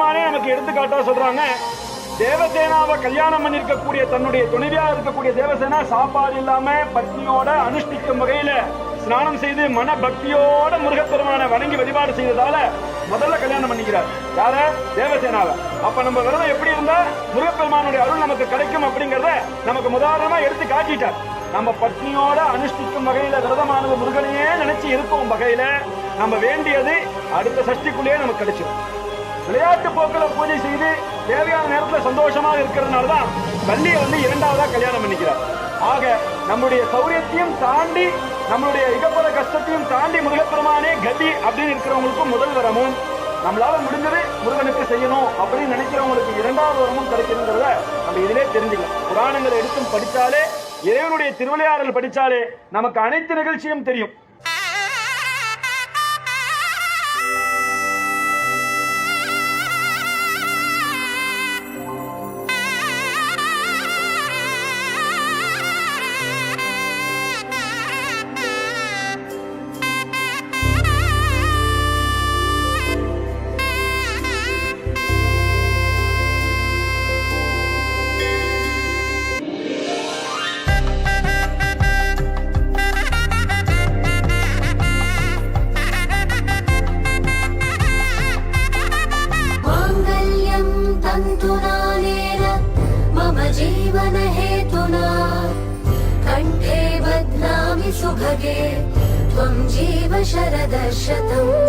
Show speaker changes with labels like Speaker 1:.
Speaker 1: நமக்கு எடுத்துக்காட்டா சொல்றாங்க. தேவசேனாவை கல்யாணம் பண்ணிருக்கக்கூடிய தன்னுடைய துணைவியா இருக்கக்கூடிய தேவசேனா சாப்பாடு இல்லாம பத்னியோட அனுஷ்டிக்கும் வகையில ஸ்நானம் செய்து மன பக்தியோட முருகப்பெருமான வணங்கி வழிபாடு செய்ததால முதல்ல கல்யாணம் பண்ணிக்கிறார். யார? தேவசேனாவை. அப்ப நம்ம விரதம் எப்படி இருந்தா முருகப்பெருமானுடைய அருள் நமக்கு கிடைக்கும் அப்படிங்கறத நமக்கு உதாரணமா எடுத்து காட்டிட்டார். நம்ம பத்னியோட அனுஷ்டிக்கும் வகையில விரதமானது முருகனையே நினைச்சு இருக்கும் வகையில. நம்ம வேண்டியது அடுத்த சஷ்டிக்குள்ளேயே நமக்கு கிடைச்சிடும் விளையாட்டு போக்கில் பூஜை செய்து தேவையான நேரத்தில் சந்தோஷமாக இருக்கிறதுனால தான் வள்ளியை வந்து இரண்டாவதா கல்யாணம் பண்ணிக்கிறார். ஆக நம்முடைய சௌரியத்தையும் தாண்டி நம்மளுடைய இகப்பட கஷ்டத்தையும் தாண்டி முருகப்பெருமானே கதி அப்படின்னு இருக்கிறவங்களுக்கும் முதல் வரமும் நம்மளால முடிஞ்சது முருகனுக்கு செய்யணும் அப்படின்னு நினைக்கிறவங்களுக்கு இரண்டாவது வரமும் கிடைக்கணுங்கிறத நம்ம இதிலே தெரிஞ்சுக்கலாம். புராணங்களை எடுத்தும் படித்தாலே இறைவனுடைய திருவிளையாடல் படித்தாலே நமக்கு அனைத்து நிகழ்ச்சியும் தெரியும்.
Speaker 2: सुभगे त्वं जीव शरदशतम्